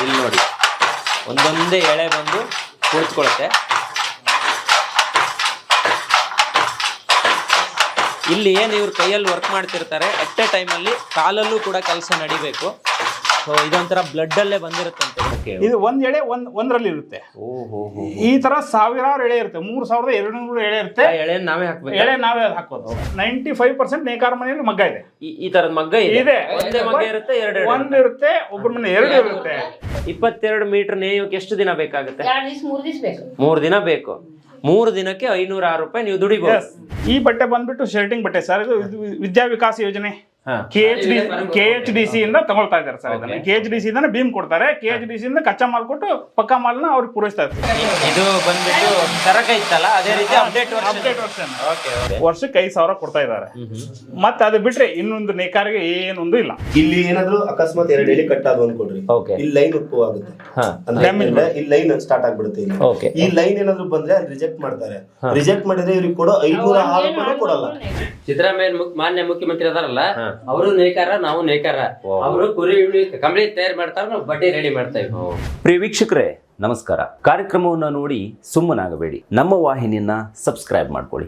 ಇಲ್ಲಿ ನೋಡಿ. ಒಂದೊಂದೇ ಎಳೆ ಬಂದು ಕುಳಿತುಕೊಳ್ಳುತ್ತೆ ಇಲ್ಲಿ ಏನು ಇವ್ರ ಕೈಯಲ್ಲಿ ವರ್ಕ್ ಮಾಡ್ತಿರ್ತಾರೆ ಅಟ್ ಎ ಟೈಮಲ್ಲಿ ಕಾಲಲ್ಲೂ ಕೂಡ ಕೆಲಸ ನಡಿಬೇಕು. ಸೊ ಇದೊಂಥರ ಬ್ಲಡ್ ಅಲ್ಲೇ ಬಂದಿರುತ್ತೆ ಇದು ಒಂದ್ ಎಳೆ ಒಂದ್ ಒಂದ್ರಲ್ಲಿ ಇರುತ್ತೆ. ಈ ತರ ಸಾವಿರಾರು ಎಳೆ ಇರುತ್ತೆ. ಮೂರ್ ಸಾವಿರದ ಎರಡು ನೂರು ಎಳೆ ಇರುತ್ತೆ. ಎಳೆ ನಾವೇ ಹಾಕ್ಬೇಕು? ಎಳೆ ನಾವೇ ಹಾಕೋದು. ನೈಂಟಿ ಫೈವ್ ಪರ್ಸೆಂಟ್ ನೇಕಾರ ಮನೆಯಲ್ಲಿ ಮಗ್ಗ ಇದೆ. ಈ ತರದ ಮಗ್ಗ ಇದೆ? ಇದೆ. ಒಂದೇ ಮಗ್ಗ ಇರುತ್ತೆ ಎರಡು ಒಂದ್ ಇರುತ್ತೆ ಒಬ್ಬರ ಮನೆ ಎರಡು ಇರುತ್ತೆ. ಇಪ್ಪತ್ತೆರಡು ಮೀಟರ್ ನೇಯೋಕೆ ಎಷ್ಟು ದಿನ ಬೇಕಾಗುತ್ತೆ? ಮೂರು ದಿನ ಬೇಕು. ಮೂರು ದಿನಕ್ಕೆ ಐನೂರ ಆರು ರೂಪಾಯಿ ನೀವು ದುಡಿಬಹುದು ಈ ಬಟ್ಟೆ ಬಂದ್ಬಿಟ್ಟು ಶರ್ಟಿಂಗ್ ಬಟ್ಟೆ ಸರ್. ಇದು ಇದು ವಿದ್ಯಾ ವಿಕಾಸ ಯೋಜನೆ. K H D K H D C ಇಂದ ತಗೊಳ್ತಾ ಇದ್ದಾರೆ ಸರ್ ಇದನ್ನ. ಕೆ ಎಚ್ ಡಿ ಸಿ ಇಂದ ಭೀಮ್ ಕೊಡ್ತಾರೆ. ಕೆ ಎಚ್ ಡಿ ಸಿ ಇಂದ ಕಚ್ಚಾ ಮಾಲ್ ಕೊಟ್ಟು ಪಕ್ಕಾ ಮಾಲ್ನ ಅವ್ರಿಗೆ ಪೂರೈಸ್ತಾ ಇರ್ತಾರೆ. ಇದು ಬಂದ್ಬಿಟ್ಟು ಸರಕ ಇತ್ತಲ್ಲ ಅದೇ ರೀತಿ update update version okay okay ವರ್ಷಕ್ಕೆ ಐದು ಸಾವಿರ ಕೊಡ್ತಾ ಇದ್ದಾರೆ. ಮತ್ತೆ ಅದು ಬಿಟ್ರೆ ಇನ್ನೊಂದು ನೇಕಾರಿಗೆ ಏನೊಂದು ಇಲ್ಲ. ಇಲ್ಲಿ ಏನಾದ್ರು ಅಕಸ್ಮಾತ್ ಎರಡು ಹೇಳಿ ಕಟ್ ಆದ್ವು ಅನ್ಕೊಡ್ರಿ. ಇಲ್ಲಿ ಲೈನ್ ಉಪ್ಪು ಆಗುತ್ತೆ. ಹಾ. ಅಂದ್ರೆ ಇಲ್ಲಿ ಲೈನ್ ಸ್ಟಾರ್ಟ್ ಆಗ್ಬಿಡುತ್ತೆ ಇಲ್ಲಿ. ಈ ಲೈನ್ ಏನಾದ್ರು ಬಂದ್ರೆ ಅಲ್ಲಿ ರಿಜೆಕ್ಟ್ ಮಾಡ್ತಾರೆ. ರಿಜೆಕ್ಟ್ ಮಾಡಿದ್ರೆ ಇವ್ರಿಗೆ ಕೊಡೋ ಐನೂರ ಆರು ಕೊಡಲ್ಲ. ಸಿದ್ದರಾಮಯ್ಯ ಮಾನ್ಯ ಮುಖ್ಯಮಂತ್ರಿ ಅದಾರಲ್ಲ ಅವರು ನೇಕಾರ ನಾವು ನೇಕಾರ. ಅವರು ಕುರಿ ಇಳಿ ಕಂಬಳಿ ತಯಾರು ಮಾಡ್ತಾರ ನಾವು ಬಟ್ಟೆ ರೆಡಿ ಮಾಡ್ತೇವೆ ಪ್ರಿಯ ವೀಕ್ಷಕರೇ ನಮಸ್ಕಾರ. ಕಾರ್ಯಕ್ರಮವನ್ನು ನೋಡಿ ಸುಮ್ಮನಾಗಬೇಡಿ. ನಮ್ಮ ವಾಹಿನಿಯನ್ನ ಸಬ್ಸ್ಕ್ರೈಬ್ ಮಾಡ್ಕೊಳ್ಳಿ.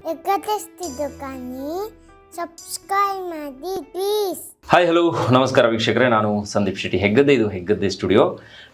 ಸಬ್ಸ್ಕ್ರೈಬ್ ಮಾಡಿ ಪ್ಲೀಸ್ ಹಾಯ್ ಹಲೋ ನಮಸ್ಕಾರ ವೀಕ್ಷಕರೇ ನಾನು ಸಂದೀಪ್ ಶೆಟ್ಟಿ ಹೆಗ್ಗದ್ದೆ ಇದು ಹೆಗ್ಗದ್ದೆ ಸ್ಟುಡಿಯೋ.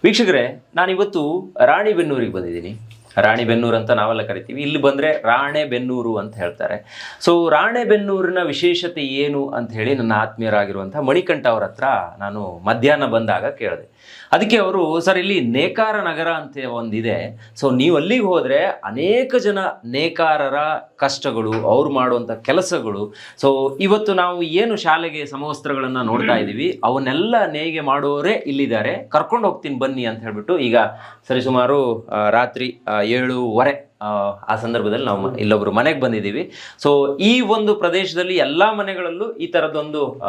ವೀಕ್ಷಕರೇ ನಾನಿವತ್ತು ರಾಣಿಬೆನ್ನೂರಿಗೆ ಬಂದಿದ್ದೀನಿ. ರಾಣಿಬೆನ್ನೂರು ಅಂತ ನಾವೆಲ್ಲ ಕರಿತೀವಿ. ಇಲ್ಲಿ ಬಂದರೆ ರಾಣೆಬೆನ್ನೂರು ಅಂತ ಹೇಳ್ತಾರೆ. ಸೊ ರಾಣೆಬೆನ್ನೂರಿನ ವಿಶೇಷತೆ ಏನು ಅಂತ ಹೇಳಿ ನನ್ನ ಆತ್ಮೀಯರಾಗಿರುವಂಥ ಮಣಿಕಂಠ ಅವ್ರ ಹತ್ರ ನಾನು ಮಧ್ಯಾಹ್ನ ಬಂದಾಗ ಕೇಳಿದೆ. ಅದಕ್ಕೆ ಅವರು, ಸರ್, ಇಲ್ಲಿ ನೇಕಾರ ನಗರ ಅಂತ ಒಂದಿದೆ. ಸೊ, ನೀವು ಅಲ್ಲಿಗೆ ಹೋದರೆ ಅನೇಕ ಜನ ನೇಕಾರರ ಕಷ್ಟಗಳು, ಅವ್ರು ಮಾಡುವಂಥ ಕೆಲಸಗಳು. ಸೊ, ಇವತ್ತು ನಾವು ಏನು ಶಾಲೆಗೆ ಸಮವಸ್ತ್ರಗಳನ್ನು ನೋಡ್ತಾ ಇದ್ದೀವಿ, ಅವನ್ನೆಲ್ಲ ನೇಯ್ಗೆ ಮಾಡುವವರೇ ಇಲ್ಲಿದ್ದಾರೆ. ಕರ್ಕೊಂಡು ಹೋಗ್ತೀನಿ ಬನ್ನಿ ಅಂತ ಹೇಳ್ಬಿಟ್ಟು ಈಗ ಸರಿಸುಮಾರು ಸುಮಾರು ರಾತ್ರಿ ಏಳುವರೆ ಆ, ಸಂದರ್ಭದಲ್ಲಿ ನಾವು ಇಲ್ಲೊಬ್ರು ಮನೆಗೆ ಬಂದಿದ್ದೀವಿ. ಸೊ ಈ ಒಂದು ಪ್ರದೇಶದಲ್ಲಿ ಎಲ್ಲಾ ಮನೆಗಳಲ್ಲೂ ಈ ತರದೊಂದು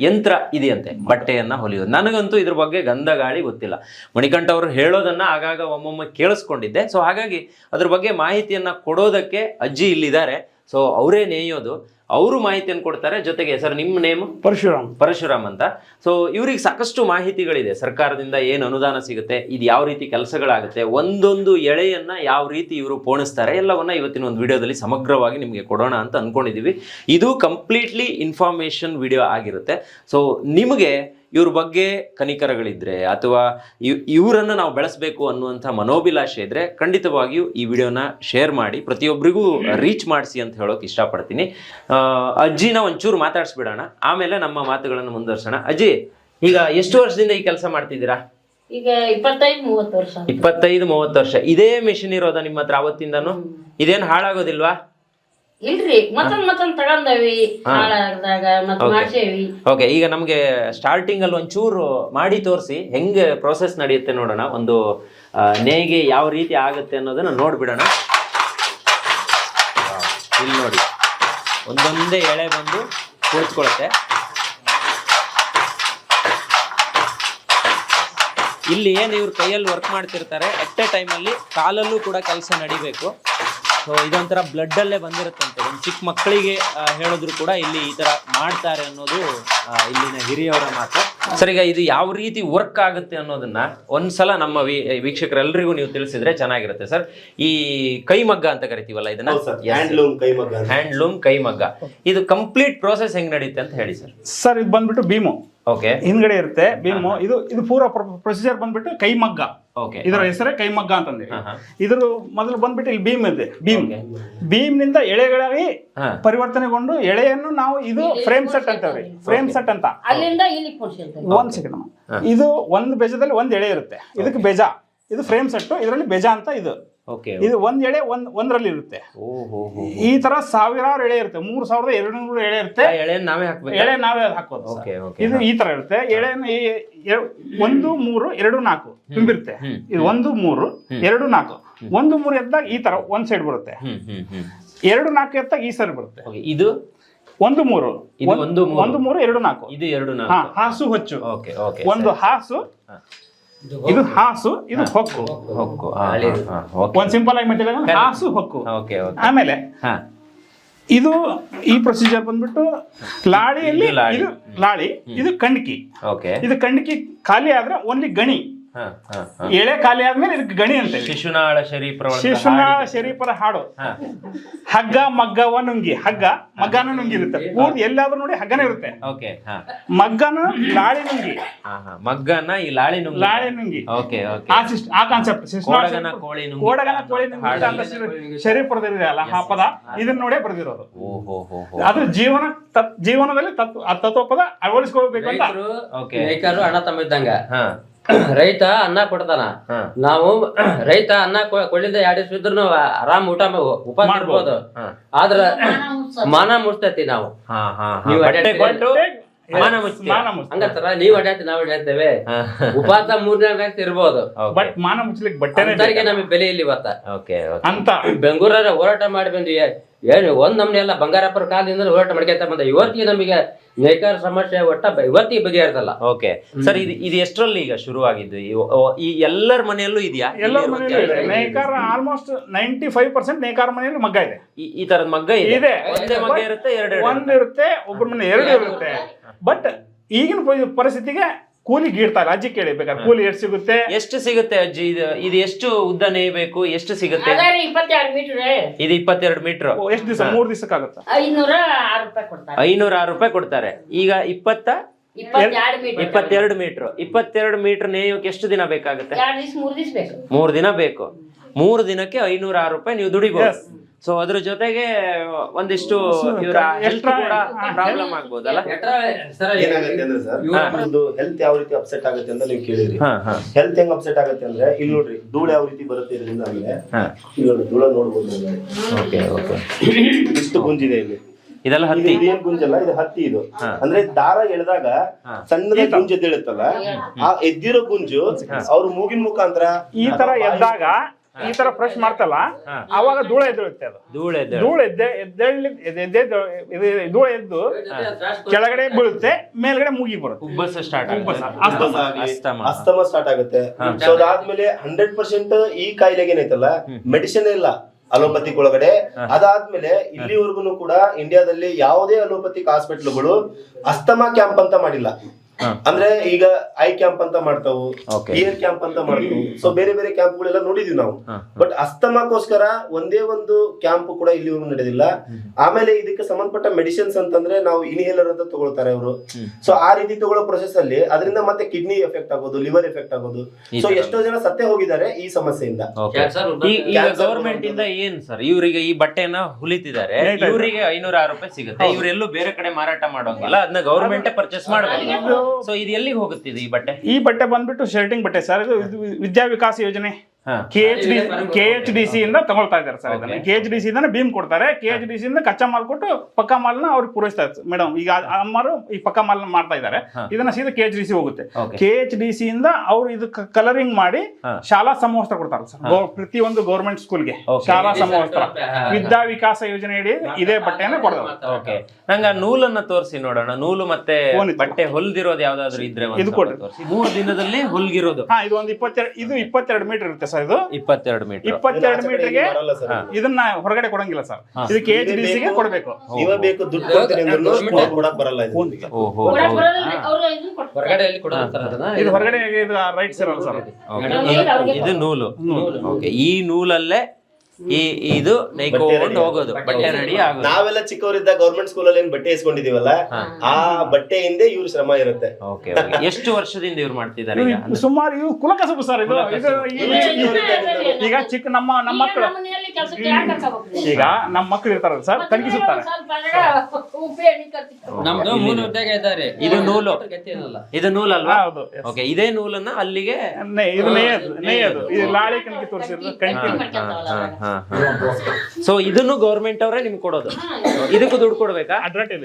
ಯಂತ್ರ ಇದೆಯಂತೆ ಬಟ್ಟೆಯನ್ನ ಹೊಲಿಯೋದು. ನನಗಂತೂ ಇದ್ರ ಬಗ್ಗೆ ಗಂಧ ಗಾಳಿ ಗೊತ್ತಿಲ್ಲ. ಮಣಿಕಂಠ ಅವರು ಹೇಳೋದನ್ನ ಆಗಾಗ ಒಮ್ಮೊಮ್ಮೆ ಕೇಳಿಸ್ಕೊಂಡಿದ್ದೆ. ಸೊ ಹಾಗಾಗಿ ಅದ್ರ ಬಗ್ಗೆ ಮಾಹಿತಿಯನ್ನ ಕೊಡೋದಕ್ಕೆ ಅಜ್ಜಿ ಇಲ್ಲಿದ್ದಾರೆ. ಸೊ ಅವರೇ ನೇಯೋದು ಅವರು ಮಾಹಿತಿಯನ್ನು ಕೊಡ್ತಾರೆ. ಜೊತೆಗೆ ಸರ್ ನಿಮ್ಮ ನೇಮ್? ಪರಶುರಾಮ್. ಪರಶುರಾಮ್ ಅಂತ. ಸೊ ಇವ್ರಿಗೆ ಸಾಕಷ್ಟು ಮಾಹಿತಿಗಳಿದೆ. ಸರ್ಕಾರದಿಂದ ಏನು ಅನುದಾನ ಸಿಗುತ್ತೆ ಇದು ಯಾವ ರೀತಿ ಕೆಲಸಗಳಾಗುತ್ತೆ ಒಂದೊಂದು ಎಳೆಯನ್ನ ಯಾವ ರೀತಿ ಇವರು ಪೋಣಿಸ್ತಾರೆ ಎಲ್ಲವನ್ನ ಇವತ್ತಿನ ಒಂದು ವಿಡಿಯೋದಲ್ಲಿ ಸಮಗ್ರವಾಗಿ ನಿಮಗೆ ಕೊಡೋಣ ಅಂತ ಅನ್ಕೊಂಡಿದೀವಿ. ಇದು ಕಂಪ್ಲೀಟ್ಲಿ ಇನ್ಫಾರ್ಮೇಷನ್ ವಿಡಿಯೋ ಆಗಿರುತ್ತೆ. ಸೊ ನಿಮಗೆ ಇವ್ರ ಬಗ್ಗೆ ಕನಿಕರಗಳಿದ್ರೆ ಅಥವಾ ಇವ್ ಇವರನ್ನು ನಾವು ಬೆಳೆಸಬೇಕು ಅನ್ನುವಂಥ ಮನೋಭಿಲಾಷೆ ಇದ್ರೆ ಖಂಡಿತವಾಗಿಯೂ ಈ ವಿಡಿಯೋನ ಶೇರ್ ಮಾಡಿ ಪ್ರತಿಯೊಬ್ಬರಿಗೂ ರೀಚ್ ಮಾಡಿಸಿ ಅಂತ ಹೇಳೋಕೆ ಇಷ್ಟಪಡ್ತೀನಿ. ಅಜ್ಜಿನ ಒಂಚೂರು ಮಾತಾಡಿಸ್ಬಿಡೋಣ. ಆಮೇಲೆ ನಮ್ಮ ಮಾತುಗಳನ್ನು ಮುಂದುವರ್ಸೋಣ. ಅಜ್ಜಿ ಈಗ ಎಷ್ಟು ವರ್ಷದಿಂದ ಈ ಕೆಲಸ ಮಾಡ್ತಿದ್ದೀರಾ? ಈಗ ಇಪ್ಪತ್ತೈದು ಮೂವತ್ತು ವರ್ಷ. ಇಪ್ಪತ್ತೈದು ಮೂವತ್ತು ವರ್ಷ. ಇದೇ ಮೆಷಿನ್ ಇರೋದಾ ನಿಮ್ಮ ಹತ್ರ ಅವತ್ತಿಂದನು? ಇದೇನು ಹಾಳಾಗೋದಿಲ್ವಾ? ಇಲ್ರಿ ಮತ್ತೊಂದ್ ಮತ್ತೊಂದ್ ತಗೊಂಡವಿ ಹಾಳಾಗದಾಗ. ಮಾಡ್ಸೇವಿ. ಓಕೆ ಈಗ ನಮಗೆ ಸ್ಟಾರ್ಟಿಂಗ್ ಅಲ್ಲಿ ಒಂಚೂರು ಮಾಡಿ ತೋರಿಸಿ ಹೆಂಗೆ ಪ್ರೋಸೆಸ್ ನಡೆಯುತ್ತೆ ನೋಡೋಣ ಒಂದು ಆ, ನೇಯ್ಗೆ ಯಾವ ರೀತಿ ಆಗುತ್ತೆ ಅನ್ನೋದನ್ನ ನೋಡ್ಬಿಡೋಣ. ಇಲ್ಲಿ ನೋಡಿ. ಒಂದೊಂದೇ ಎಳೆ ಬಂದು ಕುಳಿತುಕೊಳ್ಳುತ್ತೆ ಇಲ್ಲಿ ಏನು ಇವ್ರ ಕೈಯಲ್ಲಿ ವರ್ಕ್ ಮಾಡ್ತಿರ್ತಾರೆ ಅಟ್ ಎ ಟೈಮಲ್ಲಿ ಕಾಲಲ್ಲೂ ಕೂಡ ಕೆಲಸ ನಡಿಬೇಕು. ಸೊ ಇದೊಂಥರ ಬ್ಲಡ್ ಅಲ್ಲೇ ಬಂದಿರುತ್ತಂತೆ. ಒಂದು ಚಿಕ್ಕ ಮಕ್ಕಳಿಗೆ ಹೇಳಿದ್ರು ಕೂಡ ಇಲ್ಲಿ ಈ ತರ ಮಾಡ್ತಾರೆ ಅನ್ನೋದು ಇಲ್ಲಿನ ಹಿರಿಯವರ ಮಾತು. ಸರ್ ಈಗ ಇದು ಯಾವ ರೀತಿ ವರ್ಕ್ ಆಗುತ್ತೆ ಅನ್ನೋದನ್ನ ಒಂದ್ಸಲ ನಮ್ಮ ವೀ- ವೀಕ್ಷಕರೆಲ್ಲರಿಗೂ ನೀವು ತಿಳಿಸಿದ್ರೆ ಚೆನ್ನಾಗಿರುತ್ತೆ ಸರ್. ಈ ಕೈಮಗ್ಗ ಅಂತ ಕರಿತೀವಲ್ಲ ಇದನ್ನ? ಹೌದು ಸರ್. ಹ್ಯಾಂಡ್ಲೂಮ್ ಕೈಮಗ್ಗ ಅಂತ. ಹ್ಯಾಂಡ್ಲೂಮ್ ಕೈಮಗ್ಗ. ಇದು ಕಂಪ್ಲೀಟ್ ಪ್ರೋಸೆಸ್ ಹೆಂಗ್ ನಡೆಯುತ್ತೆ ಅಂತ ಹೇಳಿ ಸರ್. ಸರ್ ಇದು ಬಂದ್ಬಿಟ್ಟು ಭೀಮು. ಓಕೆ ಹಿಂದ್ಗಡೆ ಇರುತ್ತೆ ಭೀಮು. ಇದು ಇದು ಪೂರ ಪ್ರೊಸೀಜರ್ ಬಂದ್ಬಿಟ್ಟು ಕೈಮಗ್ಗ. ಇದರ ಹೆಸರೇ ಕೈಮಗ್ಗ ಹಾ. ಇದ್ರ ಮೊದಲು ಬಂದ್ಬಿಟ್ಟು ಇಲ್ಲಿ ಭೀಮ್ ಇದೆ. ಭೀಮ್. ಭೀಮ್ನಿಂದ ಭೀಮ್ನಿಂದ ಎಳೆಗಳಾಗಿ ಪರಿವರ್ತನೆಗೊಂಡು ಎಳೆಯನ್ನು ನಾವು ಇದು ಫ್ರೇಮ್ ಸೆಟ್ ಅಂತೇವ್ರಿ. ಫ್ರೇಮ್ ಸೆಟ್ ಅಂತ. ಅಲ್ಲಿಂದ ಇಲ್ಲಿ ಕೊಡ್ಸಿರ್ತಾರೆ ಒಂದ್ ಸೆಕೆಂಡ್ ಇದು ಒಂದ್ ಬೇಜದಲ್ಲಿ ಒಂದ್ ಎಳೆ ಇರುತ್ತೆ. ಇದಕ್ಕೆ ಬೇಜ. ಇದು ಫ್ರೇಮ್ ಸೆಟ್ ಇದರಲ್ಲಿ ಬೇಜ ಅಂತ ಇದು. ಇದು ಒಂದ್ ಎಳೆ ಒಂದ್ ಒಂದ್ರಲ್ಲಿ ಇರುತ್ತೆ. ಈ ತರ ಸಾವಿರಾರು ಎಳೆ ಇರುತ್ತೆ. ಮೂರ್ ಸಾವಿರದ ಎರಡು ನೂರು ಎಳೆ ಇರುತ್ತೆ. ಎಳೆ ನಾವೇ ಹಾಕ್ಬೇಕು? ಎಳೆ ನಾವೇ ಹಾಕೋದು ಇದು ಈ ತರ ಇರುತ್ತೆ. ಎಳೆ ಒಂದು ಮೂರು ಎರಡು ನಾಲ್ಕು ತುಂಬಿರುತ್ತೆ. ಇದು ಒಂದು ಮೂರು ಎರಡು ನಾಲ್ಕು. ಒಂದು ಮೂರು ಎದ್ದಾಗ ಈ ತರ ಒಂದ್ ಸೈಡ್ ಬರುತ್ತೆ. ಎರಡು ನಾಲ್ಕು ಎತ್ತಾಗ ಈ ಸೈಡ್ ಬರುತ್ತೆ. ಇದು? ಒಂದು ಮೂರು. ಇದು ಒಂದ್- ಮೂರು. ಎರಡು ನಾಲ್ಕು. ಇದು ಎರಡು ಹಾಸು ಹೊಚ್ಚು. ಒಂದು ಹಾಸು ಇದು ಹಾಸು ಇದು ಹೊಕ್ಕು. ಹೊಕ್ಕು. ಒಂದ್ ಸಿಂಪಲ್ ಆಗಿ ಮೆಟೀರಿಯಲ್ ಹಾಸು ಹೊಕ್ಕು. Okay okay. ಆಮೇಲೆ ಹಾ. ಇದು ಈ ಪ್ರೊಸೀಜರ್ ಬಂದ್ಬಿಟ್ಟು ಲಾಳಿಯಲ್ಲಿ ಇದು ಲಾಳಿ. ಇದು ಕಣ್ಕಿ ಇದು ಕಂಡ್ಕಿ. ಓಕೆ. ಇದು ಕಣ್ಕಿ ಖಾಲಿ ಆದ್ರೆ ಓನ್ಲಿ ಗಣಿ. ಎಳೆ ಖಾಲಿ ಆದ್ಮೇಲೆ ಇದಕ್ಕೆ ಗಣಿ ಅಂತ ಶಿಶುನಾಳ ಶರೀಫರ ಶಿಶುನಾಳ ಶಿಶುನ ಶರೀಫರ ಹಾಡು. ಹಗ್ಗ ಮಗ್ಗವ ನುಂಗಿ ಹಗ್ಗ ಮಗ್ಗನ ನುಂಗಿ ಇರುತ್ತೆ. ಪೂರ್ತಿ ಎಲ್ಲಾದ್ರೂ ನೋಡಿ ಹಗ್ಗನ ಇರುತ್ತೆ. ಓಕೆ ಹಾ. ಮಗ್ಗನ ಲಾಳಿ ನುಂಗಿ. ಹಾ ಹಾ. ಮಗ್ಗನ ಈ ಲಾಳಿ ನುಂಗಿ. ಲಾಳಿ ನುಂಗಿ. Okay okay. ಆ ಸಿಸ್ಟ್ ಆ ಕಾನ್ಸೆಪ್ಟ್ ಕೋಡಗನ ಕೋಳಿ ನುಂಗಿ. ಕೋಡಗನ ಕೋಳಿ ನುಂಗಿ ಶರೀಫರದ ಇದೆ ಅಲ್ಲ ಆ ಪದ. ಇದನ್ನ ನೋಡೇ ಬರೆದಿರೋದು. ಓಹೋ ಹೋ ಹೋ ಹೋ. ಅದು ಜೀವನ ತತ್- ಜೀವನದಲ್ಲಿ ತತ್ವ ಆ ತತ್ವಪದ ಅಳವಡಿಸ್ಕೊಳ್ಬೇಕು ಅಂತ. ರೈತರು Okay. ನೇಕಾರರು ಅಣ್ಣ ತಮ್ಮ ಇದ್ದಂಗ ಹಾ. ರೈತ ಅನ್ನ ಕೊಡ್ತಾನ. ನಾವು ರೈತ ಅನ್ನ ಕೊಳ್ಳಿಂದ ಎರಡು ಇದ್ರು ಆರಾಮ್ ಊಟ ಉಪ ಉಪವಾಸ ಮಾಡ್ಬೋದು. ಆದ್ರ ಮಾನ ಮುಡ್ತೈತಿ ನಾವು. ಬಟ್ಟೆ ಮಾನ ಹಂಗಂತಾರ ನೀವ್ ಅಡ್ಯಾತಿ ನಾವ್ ಅಡ್ಯಾಡ್ತೇವೆ. ಉಪವಾಸ ಮೂರನೇ ವ್ಯಕ್ತಿ ಇರ್ಬೋದು. ಬಟ್ ಮಾನ ಮುಚ್ಚಲಿಕ್ಕೆ ಬಟ್ಟೆನೇ ಅಂತರಿಗೆ ನಮಗೆ ಬೆಲೆ ಇಲ್ಲಿ ಇವತ್ತ. ಓಕೆ ಓಕೆ ಅಂತ. ಬೆಂಗಳೂರ ಹೋರಾಟ ಮಾಡಿ ಬಂದ್ವಿ ಏನು ಒಂದ್ ನಮ್ನೆ ಎಲ್ಲ ಬಂಗಾರಪ್ಪರ ಕಾಲದಿಂದ ಹೋರಾಟ ಮಾಡ್ಕೊಂತ ಬಂದ. ಇವತ್ತಿಗೆ ನಮಗೆ ನೇಕಾರ ಸಮಸ್ಯೆ ಒಟ್ಟ ಇವತ್ತಿ ಬಗೆ ಬಗೆಹರಿದಲ್ಲ ಓಕೆ ಸರ್ ಇದು ಇದು ಎಷ್ಟರಲ್ಲಿ ಈಗ ಶುರುವಾಗಿದ್ದು? ಈ- ಈ ಎಲ್ಲರ ಮನೆಯಲ್ಲೂ ಇದೆಯಾ? ಎಲ್ಲರ ಮನೆಯಲ್ಲೂ ನೇಕಾರ ಆಲ್ಮೋಸ್ಟ್ ನೈಂಟಿ ಫೈವ್ ಪರ್ಸೆಂಟ್ ನೇಕಾರ ಮನೆಯಲ್ಲಿ ಮಗ್ಗ ಇದೆ. ಈ ತರದ ಮಗ್ಗ ಇದೆ? ಇದೆ. ಒಂದೇ ಮಗ್ಗ ಇರುತ್ತೆ ಎರಡು ಒಂದ್ ಇರುತ್ತೆ. ಒಬ್ಬರ ಮನೆ ಎರಡು ಇರುತ್ತೆ. ಬಟ್ ಈಗಿನ ಪರಿಸ್ಥಿತಿಗೆ ಕೂಲಿ ಗೀಡ್ತಾ ಇಲ್ಲ. ಅಜ್ಜಿ ಕೇಳಿ ಬೇಕಾದ್ರೆ ಕೂಲಿ ಎಷ್ಟು ಸಿಗುತ್ತೆ? ಎಷ್ಟು ಸಿಗುತ್ತೆ ಅಜ್ಜಿ? ಇದು ಇದು ಎಷ್ಟು ಉದ್ದ ನೇಯಬೇಕು ಎಷ್ಟು ಸಿಗುತ್ತೆ? ಇಪ್ಪತ್ತೆರಡು ಮೀಟರ್ ಇದು ಇಪ್ಪತ್ತೆರಡು ಮೀಟರ್ ಎಷ್ಟು ದಿವಸ? ಮೂರು ದಿವಸಕ್ಕಾಗುತ್ತೆ? ಐನೂರ ಆರು ರೂಪಾಯಿ ಕೊಡ್ತಾರೆ. ಐನೂರ ಆರು ರೂಪಾಯಿ ಕೊಡ್ತಾರೆ. ಈಗ ಇಪ್ಪತ್ತ ಇಪ್ಪತ್ತೆರಡು ಮೀಟರ್ ಇಪ್ಪತ್ತೆರಡು ಮೀಟರ್ ನೇಯೋಕೆ ಎಷ್ಟು ದಿನ ಬೇಕಾಗುತ್ತೆ? ಎರಡು ದಿವಸ ಮೂರ್ ದಿವಸ ಬೇಕು. ಮೂರು ದಿನ ಬೇಕು. ಮೂರು ದಿನಕ್ಕೆ ಐನೂರ ಆರು ರೂಪಾಯಿ ನೀವು ದುಡಿಬಹುದು ಸೊ ಅದ್ರ ಜೊತೆಗೆ ಒಂದಿಷ್ಟು ಇವರ ಹೆಲ್ತ್ ಕೂಡ ಪ್ರಾಬ್ಲಮ್ ಆಗ್ಬೋದಲ್ಲ? ಏನಾಗುತ್ತೆ ಅಂದ್ರೆ ಸರ್ ಒಂದು ಹೆಲ್ತ್ ಯಾವ ರೀತಿ ಅಪ್ಸೆಟ್ ಆಗುತ್ತೆ ಅಂತ ನೀವು ಹಾ ಹೆಲ್ತ್ ಹೆಂಗ್ ಅಪ್ಸೆಟ್ ಆಗುತ್ತೆ ಅಂದ್ರೆ ಇಲ್ಲಿ ನೋಡ್ರಿ ಧೂಳು ಯಾವ ರೀತಿ ಬರುತ್ತೆ ಇದರಿಂದ ಇಲ್ಲಿ ನೋಡಿ ಧೂಳ ನೋಡ್ಬೋದು. Okay okay. ಇಷ್ಟು ಗುಂಜಿದೆ ಇಲ್ಲಿ. ಇದೆಲ್ಲ ಇದು ಹತ್ತಿ? ಇದೇನ್ ಗುಂಜಲ್ಲ ಇದು ಹತ್ತಿ ಇದು. ಅಂದ್ರೆ ದಾರ ಎಳೆದಾಗ ಸಣ್ಣದ ಗುಂಜ್ ಎದ್ದೇಳುತ್ತಲ್ಲ ಆ ಎದ್ದಿರೋ ಗುಂಜು ಅವ್ರ ಮೂಗಿನ ಮುಖಾಂತರ ಈ ತರ ಎದ್ದಾಗ ಈ ತರ ಫ್ರೆಶ್ ಮಾಡ್ತಲ್ಲ ಅವಾಗ ಧೂಳ ಎದ್ದೇಳುತ್ತೆ ಅದು. ಧೂಳು. ಧೂಳ ಎದ್ದೆ ಎದ್ದೇಳಿ ಧೂಳ ಎದ್ದು ಕೆಳಗಡೆ ಬೀಳುತ್ತೆ ಮೇಲ್ಗಡೆ ಮುಗಿ ಬರುತ್ತೆ. ಉಬ್ಬಸ ಸ್ಟಾರ್ಟ್ ಉಬ್ಬಸ. ಅಸ್ತಮ. ಅಸ್ತಮ. ಅಸ್ತಮ ಸ್ಟಾರ್ಟ್ ಆಗುತ್ತೆ. ಸೊ ಅದಾದ್ಮೇಲೆ ಹಂಡ್ರೆಡ್ ಪರ್ಸೆಂಟ್ ಈ ಕಾಯಿಲೆಗೆ ಏನೈತಲ್ಲ ಮೆಡಿಸಿನ್ ಇಲ್ಲ ಅಲೋಪತಿಕ್ ಒಳಗಡೆ. ಅದಾದ್ಮೇಲೆ ಇಲ್ಲಿವರೆಗೂ ಕೂಡ ಇಂಡಿಯಾದಲ್ಲಿ ಯಾವುದೇ ಅಲೋಪತಿಕ್ ಹಾಸ್ಪಿಟಲ್ಗಳು ಅಸ್ತಮಾ ಕ್ಯಾಂಪ್ ಅಂತ ಮಾಡಿಲ್ಲ. ಅಂದ್ರೆ ಈಗ ಐ ಕ್ಯಾಂಪ್ ಅಂತ ಮಾಡ್ತಾವು. ಇಯರ್ ಕ್ಯಾಂಪ್ ಅಂತ ಮಾಡ್ತಾವು. ಸೊ ಬೇರೆ ಬೇರೆ ಕ್ಯಾಂಪ್ ಗಳೆಲ್ಲ ನೋಡಿದೀವಿ ನಾವು. ಬಟ್ ಅಸ್ತಮಾಕೋಸ್ಕರ ಒಂದೇ ಒಂದು ಕ್ಯಾಂಪ್ ಕೂಡ ಇಲ್ಲಿವರೆಗೂ ನಡೆದಿಲ್ಲ. ಆಮೇಲೆ ಇದಕ್ಕೆ ಸಂಬಂಧಪಟ್ಟ ಮೆಡಿಸಿನ್ಸ್ ಅಂತಂದ್ರೆ ನಾವು ಇನ್ಹೇಲರ್ ಅಂತ ತಗೊಳ್ತಾರೆ ಅವರು. ಸೊ ಆ ರೀತಿ ತಗೊಳ್ಳೋ ಪ್ರೊಸೆಸ್ ಅಲ್ಲಿ ಅದರಿಂದ ಮತ್ತೆ ಕಿಡ್ನಿ ಎಫೆಕ್ಟ್ ಆಗೋದು ಲಿವರ್ ಎಫೆಕ್ಟ್ ಆಗೋದು. ಸೊ ಎಷ್ಟೋ ಜನ ಸತ್ತೇ ಹೋಗಿದ್ದಾರೆ ಈ ಸಮಸ್ಯೆಯಿಂದ. ಗವರ್ಮೆಂಟ್ ಇಂದ ಏನ್ ಸರ್? ಇವರಿಗೆ ಈ ಬಟ್ಟೆನ ಹುಲಿತಿದ್ದಾರೆ. ಇವರಿಗೆ ಐನೂರ ಆರು ರೂಪಾಯಿ ಸಿಗುತ್ತೆ. ಇವರೆಲ್ಲೂ ಬೇರೆ ಕಡೆ ಮಾರಾಟ ಮಾಡೋಂಗಿಲ್ಲ. ಅದನ್ನ ಗವರ್ಮೆಂಟ್ ಪರ್ಚೇಸ್ ಮಾಡಬೇಕು ಸೊ ಇದು ಎಲ್ಲಿಗೆ ಇದು ಈ ಬಟ್ಟೆ ಈ ಬಟ್ಟೆ ಬಂದ್ಬಿಟ್ಟು ಶರ್ಟಿಂಗ್ ಬಟ್ಟೆ ಸರ್, ಇದು ವಿದ್ಯಾ ವಿಕಾಸ ಯೋಜನೆ. K H D K H D C ಇಂದ ತಗೊಳ್ತಾ ಇದ್ದಾರೆ ಸರ್ ಇದನ್ನ. ಕೆ ಎಚ್ ಡಿ ಸಿ ಇಂದ ಭೀಮ್ ಕೊಡ್ತಾರೆ. ಕೆ ಎಚ್ ಡಿ ಸಿ ಇಂದ ಕಚ್ಚಾ ಮಾಲ್ ಕೊಟ್ಟು ಪಕ್ಕಾ ಮಾಲ್ನ ಅವ್ರಿಗೆ ಪೂರೈಸ್ತಾ ಇರ್ತಾರೆ ಮೇಡಮ್ ಈಗ ಅಮ್ಮರು ಈ ಪಕ್ಕಾ ಮಾಲ್ ಮಾಡ್ತಾ ಇದ್ದಾರೆ. ಇದನ್ನ ಸೀದಾ ಕೆ ಎಚ್ ಡಿ ಸಿ ಹೋಗುತ್ತೆ. ಕೆ ಎಚ್ ಡಿ ಸಿ ಇಂದ ಅವ್ರು ಇದು ಕಲರಿಂಗ್ ಮಾಡಿ. ಶಾಲಾ ಸಮವಸ್ತ್ರ ಕೊಡ್ತಾರೆ ಸರ್. ಪ್ರತಿ ಪ್ರತಿಯೊಂದು ಗೌರ್ಮೆಂಟ್ ಸ್ಕೂಲ್ಗೆ. ಶಾಲಾ ಸಮವಸ್ತ್ರ. ವಿದ್ಯಾ ವಿಕಾಸ ಯೋಜನೆ ಇದೇ ಬಟ್ಟೆನ ಕೊಡ್ತಾರೆ ಓಕೆ ನಂಗೆ ಆ ನೂಲನ್ನ ತೋರಿಸಿ ನೋಡೋಣ. ನೂಲು ಮತ್ತೆ ಬಟ್ಟೆ ಹೊಲ್ದಿರೋದು ಯಾವ್ದಾದ್ರು ಇದ್ರೆ ಒಂದ್ ಇದು ಕೊಡ್ರಿ. ತೋರ್ಸಿ. ಮೂರು ದಿನದಲ್ಲಿ ಹೊಲ್ಗಿರೋದು. ಹಾ ಇದು ಒಂದು ಇಪ್ಪತ್ತೆರಡು ಇದು ಇಪ್ಪತ್ತೆರಡು ಮೀಟರ್ ಇರುತ್ತೆ ಸರ್ ಇದು ಇಪ್ಪತ್ತೆರಡು ಮೀಟರ್. ಇಪ್ಪತ್ತೆರಡು ಮೀಟರ್ಗೆ ಬರಲ್ಲ ಸರ್. ಇದನ್ನ ಹೊರಗಡೆ ಕೊಡಂಗಿಲ್ಲ ಸರ್. ಇದು ಕೆ ಎಚ್ ಡಿ ಸಿಗೆ ಕೊಡಬೇಕು. ನೀವೇ ಬೇಕು ದುಡ್ಡು ಕೊಡ್ತೀನಿ ಅಂದ್ರೂ ಕೂಡ ಕೊಡಕ್ ಬರಲ್ಲ ಇದು. ಓಹೋ. ಹೊರಗಡೆ ಎಲ್ಲಿ ಕೊಡ್ತಾರ ಅದನ್ನ? ಇದು ಹೊರಗಡೆ ಇದು ರೈಟ್ಸ್ ಇರಲ್ಲ ಸರ್. ಇದು ನೂಲು. ಓಕೆ. ಈ ನೂಲಲ್ಲೇ ಈ ಇದು ನೈಕೊಂಡು ಹೋಗೋದು. ಬಟ್ಟೆ ರೆಡಿ ಆಗೋದು. ನಾವೆಲ್ಲ ಚಿಕ್ಕವರಿದ್ದ ಗೌರ್ಮೆಂಟ್ ಸ್ಕೂಲಲ್ಲಿ ಏನ್ ಬಟ್ಟೆ ಇಸ್ಕೊಂಡಿದೀವಲ್ಲ ಆ ಬಟ್ಟೆ ಹಿಂದೆ ಇವ್ರ ಶ್ರಮ ಇರುತ್ತೆ. ಓಕೆ ಎಷ್ಟು ವರ್ಷದಿಂದ ಇವ್ರು ಮಾಡ್ತಿದ್ದಾರೆ ಈಗ? ಸುಮಾರು ಇವು ಕುಲಕಸಬು ಸರ್ ಇದು. ಇದು ಈಗ ಚಿಕ್ಕ ನಮ್ಮ ನಮ್ಮ ಮಕ್ಕಳು? ಈಗ ನಮ್ಮ ಮಕ್ಕಳು ಇರ್ತಾರ ಸರ್ ಎಣ್ಣೆ ನಮ್ದು ಮೂರು ಉದ್ಯೋಗ ಇದ್ದಾರೆ. ಇದು ನೂಲು. ಇದು ನೂಲ್ ಅಲ್ವಾ ಹೌದು yes. ಓಕೆ ಇದೇ ನೂಲನ್ನ ಅಲ್ಲಿಗೆ ನೆ- ಇದು ನೇಯದು ನೇಯದು ಇದು ಲಾಳಿ ಕಣಕಿ ತೋರಿಸಿರೋದು ಕಣಕಿ ಮಾಡ್ಕೊಂತಾವಲ್ಲ ಅದ್ರಾಗ. ಸೊ ಇದನ್ನು ಗೌರ್ಮೆಂಟ್ ಅವರೇ ನಿಮ್ಗೆ ಕೊಡೋದು. ಇದಕ್ಕೂ ದುಡ್ಡು ಕೊಡ್ಬೇಕಾ? ಅಡ್ವರ್ಟೈಸ್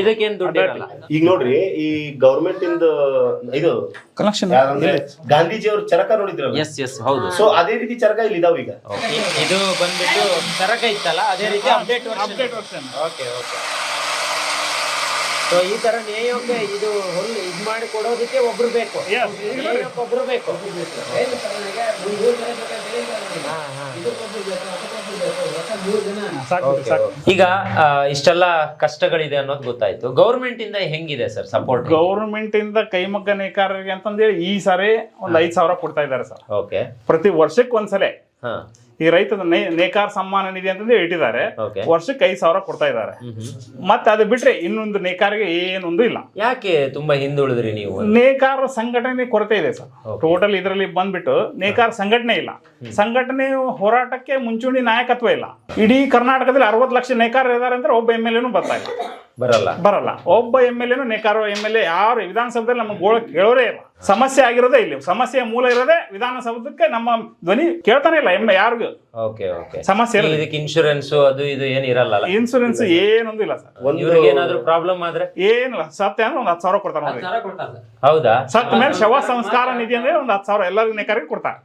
ಇದಕ್ಕೇನ್ ದುಡ್ಡು ಇರಲ್ಲ. ಈಗ ನೋಡ್ರಿ ಈ ಗೌರ್ಮೆಂಟ್ ಇಂದ ಇದು ಕಲೆಕ್ಷನ್ ಯಾರಂದ್ರೆ ಗಾಂಧೀಜಿ ಅವರು ಚರಕ ನೋಡಿದ್ರಲ್ಲ? ಎಸ್ ಎಸ್ ಹೌದು. ಸೊ ಅದೇ ರೀತಿ ಚರಕ ಇಲ್ಲಿ ಇದಾವ ಈಗ ಇದು ಬಂದ್ಬಿಟ್ಟು ಚರಕ ಇತ್ತಲ್ಲ ಅದೇ ರೀತಿ ಅಪ್ಡೇಟ್ ಓಕೆ ಓಕೆ ಸೊ ಈ ತರ ನೇಯೋಕೆ ಇದು ಹುಲ್ಲು ಇದ್ ಮಾಡಿ ಕೊಡೋದಕ್ಕೆ ಒಬ್ರು ಬೇಕು. ಒಬ್ರು ಬೇಕು. ಈಗ ಇಷ್ಟೆಲ್ಲ ಕಷ್ಟಗಳಿದೆ ಅನ್ನೋದು ಗೊತ್ತಾಯ್ತು. ಗೌರ್ಮೆಂಟ್ ಇಂದ ಹೆಂಗಿದೆ ಸರ್ ಸಪೋರ್ಟ್ ಗೌರ್ಮೆಂಟ್ ಇಂದ ಕೈಮಗ್ಗ ನೇಕಾರರಿಗೆ ಅಂತಂದೇಳಿ ಈ ಸಾರಿ ಒಂದ್ ಐದ್ ಸಾವಿರ ಕೊಡ್ತಾ ಇದ್ದಾರೆ ಸರ್. ಓಕೆ ಪ್ರತಿ ವರ್ಷಕ್ಕೆ ಒಂದ್ಸಲ ಹಾ. ಈ ರೈತನ ನೇಕಾರ ಸಮ್ಮಾನ ನಿಧಿ ಅಂತಂದು ಇಟ್ಟಿದ್ದಾರೆ. ವರ್ಷಕ್ಕೆ ಐದು ಸಾವಿರ ಕೊಡ್ತಾ ಇದ್ದಾರೆ. ಮತ್ತೆ ಅದು ಬಿಟ್ರೆ ಇನ್ನೊಂದು ನೇಕಾರಿಗೆ ಏನೊಂದು ಇಲ್ಲ. ಯಾಕೆ ತುಂಬಾ ಹಿಂದುಳಿದ್ರಿ ನೀವು? ನೇಕಾರ ಸಂಘಟನೆ ಕೊರತೆ ಇದೆ ಸರ್. ಟೋಟಲ್ ಇದರಲ್ಲಿ ಬಂದ್ಬಿಟ್ಟು ನೇಕಾರ ಸಂಘಟನೆ ಇಲ್ಲ. ಸಂಘಟನೆ ಹೋರಾಟಕ್ಕೆ ಮುಂಚೂಣಿ ನಾಯಕತ್ವ ಇಲ್ಲ. ಇಡೀ ಕರ್ನಾಟಕದಲ್ಲಿ ಅರವತ್ತು ಲಕ್ಷ ನೇಕಾರ ಇದ್ದಾರೆ ಅಂದ್ರೆ ಒಬ್ಬ ಎಂ ಎಲ್ ಎನು ಬರ್ತಾ ಇಲ್ಲ. ಬರಲ್ಲ. ಬರಲ್ಲ. ಒಬ್ಬ ಎಂ ಎಲ್ ಎನು ನೇಕಾರ ಎಂ ಎಲ್ ಎ ಯಾರು ವಿಧಾನಸಭೆಯಲ್ಲಿ ನಮ್ಮ ಗೋಳ ಕೇಳೋರೇ ಇಲ್ಲ. ಸಮಸ್ಯೆ ಆಗಿರೋದೇ ಇಲ್ಲಿ. ಸಮಸ್ಯೆ ಮೂಲ ಇರೋದೇ ವಿಧಾನಸೌಧಕ್ಕೆ ನಮ್ಮ ಧ್ವನಿ ಕೇಳ್ತಾನೆ ಇಲ್ಲ ಎಮ್ಮೆ ಯಾರಿಗೂ. ಓಕೆ ಓಕೆ ಸಮಸ್ಯೆ ಇದಕ್ಕೆ ಇನ್ಶೂರೆನ್ಸ್ ಅದು ಇದು ಏನು ಇರಲ್ಲ ಇನ್ಸೂರೆನ್ಸ್ ಏನೊಂದು ಇಲ್ಲ ಸರ್. ಒಂದು ಇವ್ರಿಗೆ ಏನಾದ್ರು ಪ್ರಾಬ್ಲಮ್ ಆದ್ರೆ? ಏನಿಲ್ಲ ಸತ್ಯ ಅಂದ್ರೆ ಒಂದು ಹತ್ತು ಸಾವಿರ ಕೊಡ್ತಾರೆ ನೋಡ್ರಿ ಸಾವಿರ ಕೊಡ್ತಾರೆ ಹೌದಾ? ಸತ್ ಮೇಲೆ ಶವ ಸಂಸ್ಕಾರ ನಿಧಿ ಅಂದ್ರೆ ಒಂದು ಹತ್ತು ಸಾವಿರ ಎಲ್ಲರಿಗೂ ನೇಕಾರಿಗೆ ಕೊಡ್ತಾರೆ.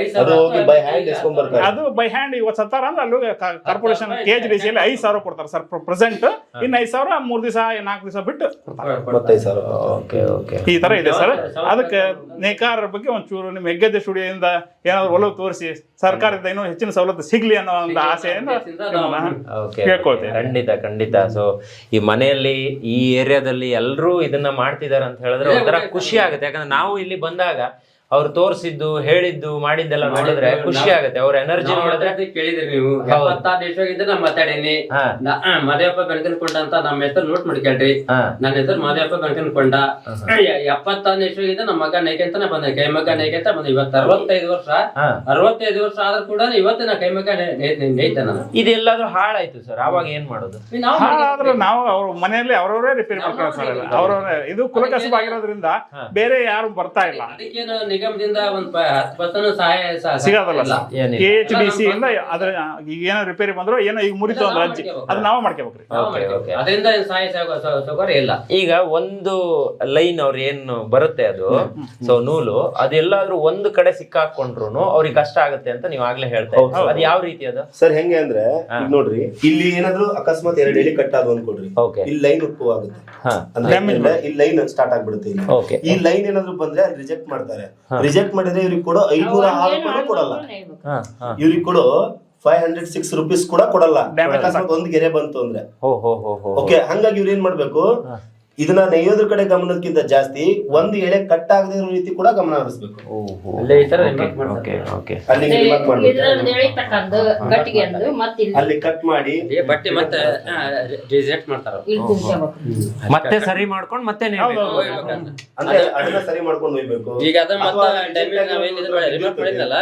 ಐದು ಅದು ಹೋಗಿ ಬೈ ಹ್ಯಾಂಡ್ ಎಸ್ಕೊಂಡ್ ಬರ್ತಾರೆ. ಅದು ಬೈ ಹ್ಯಾಂಡ್ ಇವತ್ತು ಸತ್ತಾರ ಅಂದ್ರೆ ಅಲ್ಲಿ ಕಾರ್ಪೊರೇಷನ್ ಕೆ ಜಿ ಡಿ ಸಿಯಲ್ಲಿ ಐದು ಸಾವಿರ ಕೊಡ್ತಾರೆ ಸರ್ ಪ್ರೆಸೆಂಟ್ ಇನ್ನು ಐದು ಸಾವಿರ ಮೂರ್ ದಿವಸ ನಾಲ್ಕು ದಿವಸ ಬಿಟ್ಟು ಕೊಡ್ತಾರೆ. ಮತ್ತೈದು ಸಾವಿರ. ಓಕೆ ಓಕೆ ಈ ತರ ಇದೆ. ಸರ್ ಅದಕ್ಕೆ ನೇಕಾರರ ಬಗ್ಗೆ ಒಂಚೂರು ನಿಮ್ಮ ಹೆಗ್ಗದ್ದೆ ಸ್ಟುಡಿಯೋದಿಂದ ಏನಾದ್ರು ಒಲವು ತೋರಿಸಿ ಸರ್ಕಾರದಿಂದ ಇನ್ನೂ ಹೆಚ್ಚಿನ ಸವಲತ್ತು ಸಿಗ್ಲಿ ಅನ್ನೋ ಒಂದು ಆಸೆಯನ್ನು ಕೇಳ್ಕೊಳ್ತೇವೆ ಖಂಡಿತ ಖಂಡಿತ. ಸೊ ಈ ಮನೆಯಲ್ಲಿ ಈ ಏರಿಯಾದಲ್ಲಿ ಎಲ್ಲರೂ ಇದನ್ನ ಮಾಡ್ತಿದ್ದಾರೆ ಅಂತ ಹೇಳಿದ್ರೆ ಒಂಥರ ಖುಷಿ ಆಗುತ್ತೆ. ಯಾಕಂದ್ರೆ ನಾವು ಇಲ್ಲಿ ಬಂದಾಗ ಅವ್ರು ತೋರಿಸಿದ್ದು ಹೇಳಿದ್ದು ಮಾಡಿದ್ದೆಲ್ಲ ನೋಡಿದ್ರೆ ಖುಷಿ ಆಗುತ್ತೆ ಅವ್ರ ಎನರ್ಜಿ ನೋಡಿದ್ರೆ ಕೇಳಿದ್ರಿ ನೀವು. ಎಪ್ಪತ್ತಾರು ದೇಶವಾಗಿದ್ದ ನಾ ಮಾತಾಡೀನಿ. ಹಾ. ನಾ- ಆ, ಅಂತ ನಮ್ಮ ಹೆಸರು ನೋಟ್ ಮಾಡ್ಕೊಳ್ರಿ. ಹಾ. ನನ್ನ ಹೆಸರು ಮಾದೇವಪ್ಪ ಎಪ್ಪತ್ತಾರು ಎಪ್ಪತ್ತಾರನೇ ಇಸ್ವಿಗಿಂದ ನಮ್ಮ ಮಗ ನೈಕೆಂತಾನೆ ಬಂದ. ಕೈ ಮಗ ನೈಕೆಂತ ಬಂದ. ಇವತ್ತು ಅರವತ್ತೈದು ವರ್ಷ. ಅರವತ್ತೈದು ವರ್ಷ ಆದ್ರೂ ಕೂಡ ಇವತ್ತು ನಾ ಕೈ ಮಗ ನೈತೆ ನಾನು. ಇದೆಲ್ಲಾದ್ರೂ ಹಾಳಾಯ್ತು ಸರ್. ಅವಾಗ ಏನ್ ಮಾಡೋದು? ನಾವು ಆದ್ರೆ ನಾವು ಅವ್ರ ಮನೆಯಲ್ಲಿ ಅವರವರೇ ರಿಪೇರಿ ಮಾಡ್ತಾರೆ ಸರ್ ಅವ್ರವ್ರೇ ಇದು ಕುಲಕಸಬ ಆಗಿರೋದ್ರಿಂದ ಬೇರೆ ಯಾರು ಬರ್ತಾ ಇಲ್ಲ. ಅದಕ್ಕೇನು ನಿಗಮದಿಂದ ಒಂದ್ ಪ- ಹತ್ತು ಸಹಾಯ ಸ- ಸಿಗೋದಲ್ಲ ಏನಿಲ್ಲ. ಕೆ ಎಚ್ ಡಿ ಸಿ ಇಂದ ಅದ್ರ ಈಗ ಏನೋ ರಿಪೇರಿ ಬಂದ್ರು ಏನೋ ಈಗ ಮುರಿತು ಅಂದ್ರೆ ಅಜ್ಜಿ. ಅದು ನಾವೇ ಮಾಡ್ಕೋಬೇಕ್ರಿ ನಾವು ಮಾಡ್ತೀವಿ. ಅದರಿಂದ ಏನ್ ಸಹಾಯ ಸೌಕ- ಸೌ- ಸೌಕರ್ಯ ಇಲ್ಲ. ಈಗ ಒಂದು ಲೈನ್ ಅವ್ರ ಏನು ಬರುತ್ತೆ ಅದು? ಸೊ ನೂಲು ಅದೆಲ್ಲಾದ್ರೂ ಒಂದು ಕಡೆ ಸಿಕ್ಕಾಕೊಂಡ್ರು ಅವ್ರಿಗೆ ಕಷ್ಟ ಆಗುತ್ತೆ ಅಂತ ನೀವು ಆಗ್ಲೇ ಹೇಳ್ತಾ ಇದ್ದೀರಿ. ಹೌದು. ಅದು ಯಾವ ರೀತಿ ಅದು? ಸರ್ ಹೆಂಗೆ ಅಂದ್ರೆ ಈಗ ನೋಡ್ರಿ ಇಲ್ಲಿ ಏನಾದ್ರು ಅಕಸ್ಮಾತ್ ಎರಡು ಹೇಳಿ ಕಟ್ ಆದ್ವು ಅನ್ಕೊಡ್ರಿ ಓಕೆ ಇಲ್ಲಿ ಲೈನ್ ಉಪ್ಪು ಆಗುತ್ತೆ ಹಾ. ಅಂದ್ರೆ Damage ಇಲ್ಲಿ ಲೈನ್ ಸ್ಟಾರ್ಟ್ ಆಗ್ಬಿಡುತ್ತೆ ಇಲ್ಲಿ. ಓಕೆ ಈ ಲೈನ್ ಏನಾದ್ರು ಬಂದ್ರೆ ರಿಜೆಕ್ಟ್ ಮಾಡ್ತಾರೆ. ರಿಜೆಕ್ಟ್ ಮಾಡಿದ್ರೆ ಇವ್ರಿಗೆ ಕೊಡೋ ಐನೂರ ಆರು ರೂಪಾಯಿ ಕೊಡಲ್ಲ. ಇವ್ರಿಗೆ ಕೊಡೋ ಫೈವ್ ಹಂಡ್ರೆಡ್ ಸಿಕ್ಸ್ ರುಪೀಸ್ ಕೂಡ ಕೊಡಲ್ಲ. ಒಂದ್ ಅಕಸ್ಮಾತ್ ಒಂದು ಗೆರೆ ಬಂತು ಅಂದ್ರೆ. ಓಕೆ ಹಂಗಾಗಿ ಇವ್ರು ಏನ್ ಮಾಡ್ಬೇಕು? ಇದನ್ನ ನೇಯೋದ್ರ ಕಡೆ ಗಮನಕ್ಕಿಂತ ಜಾಸ್ತಿ ಒಂದು ಎಳೆ ಕಟ್ ಆಗದೆ ಇರೋ ರೀತಿ ಕೂಡ ಗಮನ ಹರಿಸ್ಬೇಕು. ಅಲ್ಲೇ ಈ ತರ ಓಕೆ ಮಾಡ್ತಾರೆ. ಓಕೆ ಓಕೆ ಅಲ್ಲಿ remark ಮಾಡ್ಬೇಕು. ಇದ್ರಲ್ಲಿ ಎಳಿತಕ್ಕಂದು ಗಟ್ಟಿಗೆ ಅಂದು ಮತ್ತೆ ಇಲ್ಲಿ ಅಲ್ಲಿ ಕಟ್ ಮಾಡಿ ಬಟ್ಟೆ ಮತ್ತೆ ರಿಜೆಕ್ಟ್ ಮಾಡ್ತಾರ ಮತ್ತೆ ಸರಿ ಮಾಡ್ಕೊಂಡು ಮತ್ತೆ ನೇಯ್ಬೇಕು. ಅಂದ್ರೆ ಅದನ್ನ ಸರಿ ಮಾಡ್ಕೊಂಡು ಹೋಗ್ಬೇಕು ಈಗ ಅದ ಅಥವಾ ಮತ್ತೆ ಡ್ಯಾಮೇಜ್ ನಾವೇನ್ ಇದು ಮಾಡಿ ಮಾಡಿದ್ನಲ್ಲ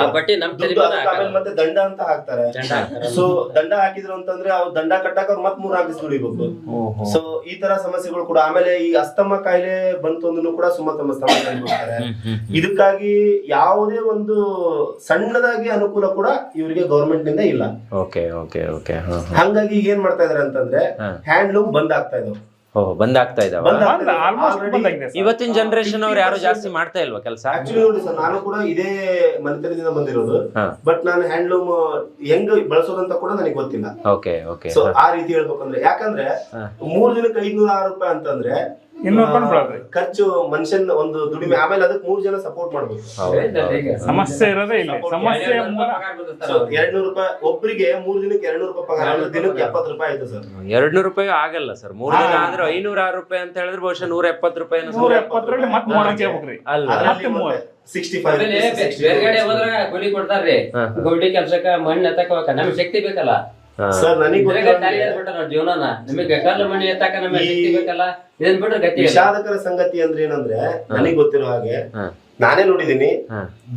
ಆ ಬಟ್ಟೆ ನಮ್ ತಲೆ ದುಡ್ಡು ಮೇಲೆ ಆಮೇಲೆ ಮತ್ತೆ ದಂಡ ಅಂತ ಹಾಕ್ತಾರೆ. ದಂಡ ಹಾಕ್ತಾರೆ. ಸೊ ದಂಡ ಹಾಕಿದ್ರು ಅಂತಂದ್ರೆ ಅವ್ರು ದಂಡ ಕಟ್ಟಾಕ ಅವ್ರು ಮತ್ ಮೂರ್ ನಾಲ್ಕು ದಿವಸ ದುಡಿಬೇಕು. ಸೊ ಈ ತರ ಸಮಸ್ಯೆಗಳು ಕೂಡ ಆಮೇಲೆ ಈ ಅಸ್ತಮ ಕಾಯಿಲೆ ಬಂತು ಅಂದ್ರೂ ಕೂಡ ಸುಮಾರು ತಮ್ಮ ಬರ್ತಾರೆ ಇದಕ್ಕಾಗಿ ಯಾವುದೇ ಒಂದು ಸಣ್ಣದಾಗಿ ಅನುಕೂಲ ಕೂಡ ಇವರಿಗೆ ಗವರ್ಮೆಂಟ್ನಿಂದ ಇಲ್ಲ. Okay okay okay. ಹಂಗಾಗಿ ಈಗ ಏನ್ ಮಾಡ್ತಾ ಇದಾರೆ ಅಂತಂದ್ರೆ. ಹ್ಯಾಂಡ್ಲೂಮ್ ಬಂದ್ ಆಗ್ತಾ ಇದಾವೆ. ಓ ಬಂದಾಗ್ತಾ ಇದಾವ? ಬಂದ್ ಆಲ್ಮೋಸ್ಟ್ ಬಂದಾಗಿದೆ ಸರ್. ಇವತ್ತಿನ ಜನರೇಷನ್ ಅವ್ರು ಯಾರು ಜಾಸ್ತಿ ಮಾಡ್ತಾ ಇಲ್ವಾ ಕೆಲಸ? ಆಕ್ಚುಲಿ ನೋಡಿ ಸರ್ ನಾನು ಕೂಡ ಇದೇ ಮನೆತನದಿಂದ ಬಂದಿರೋದು. ಹಾ. ಬಟ್ ನಾನು ಹ್ಯಾಂಡ್ಲೂಮ್ ಹೆಂಗ್ ಬಳಸೋದಂತ ಕೂಡ ನನಗೆ ಗೊತ್ತಿಲ್ಲ. ಓಕೆ ಓಕೆ ಸೊ ಆ ರೀತಿ ಹೇಳ್ಬೇಕಂದ್ರೆ ಯಾಕಂದ್ರೆ ಮೂರ್ ದಿನಕ್ಕೆ ಐದ್ನೂರ ಆರು ರೂಪಾಯಿ ಅಂತಂದ್ರೆ ಇನ್ನೂರು ರೂಪಾಯಿ ಆ, ಖರ್ಚು ಮನುಷ್ಯನ ಒಂದು ದುಡಿಮೆ ಆಮೇಲೆ ಅದಕ್ಕೆ ಮೂರ್ ಜನ ಸಪೋರ್ಟ್ ಮಾಡ್ಬೇಕು. ಸಮಸ್ಯೆ ಇರೋದೇ ಇಲ್ಲ. ಸಮಸ್ಯೆ ಮೂಲ ಸೊ ಎರಡ್ ನೂರು ರೂಪಾಯಿ ಒಬ್ಬರಿಗೆ ಮೂರ್ ದಿನಕ್ಕೆ ಎರಡ್ ನೂರು ರೂಪಾಯಿ ಪಗಾರ ಅಂದ್ರೆ ದಿನಕ್ಕೆ ಎಪ್ಪತ್ತು ರೂಪಾಯಿ ಆಯ್ತು ಸರ್. ಎರಡ್ ನೂರು ರೂಪಾಯಿ ಆಗಲ್ಲ ಸರ್. ಮೂರ್ ದಿನ ಆದ್ರೆ ಐನೂರ ಆರು ರೂಪಾಯಿ ಅಂತ ಹೇಳಿದ್ರೆ ಬಹುಶಃ ನೂರ ಎಪ್ಪತ್ತು ರೂಪಾಯಿ ನೂರ ಎಪ್ಪತ್ತರಲ್ಲಿ ಮತ್ತೆ ಮೂರಕ್ಕೆ ಹೋಗ್ರಿ ಅಲ್ವಾ ಮತ್ತೆ ಮೂವತ್ತು. ಸಿಕ್ಸ್ಟಿ ಫೈವ್ ಆಮೇಲೆ ಬೆ- ಹೋದ್ರೆ ಕೂಲಿ ಕೊಡ್ತಾರ್ರಿ. ಗೌಡಿ ಕೆಲ್ಸಕ್ಕ ಮಣ್ಣು ಎತ್ತಕ್ಕ ನಮ್ಗೆ ಶಕ್ತಿ ಬೇಕಲ್ಲ. ಸರ್ ನನಗೆ. ವಿಷಾದಕರ ಸಂಗತಿ ಅಂದ್ರೆ ಏನಂದ್ರೆ ನನಗ್ ಗೊತ್ತಿರೋ ಹಾಗೆ. ನಾನೇ ನೋಡಿದೀನಿ.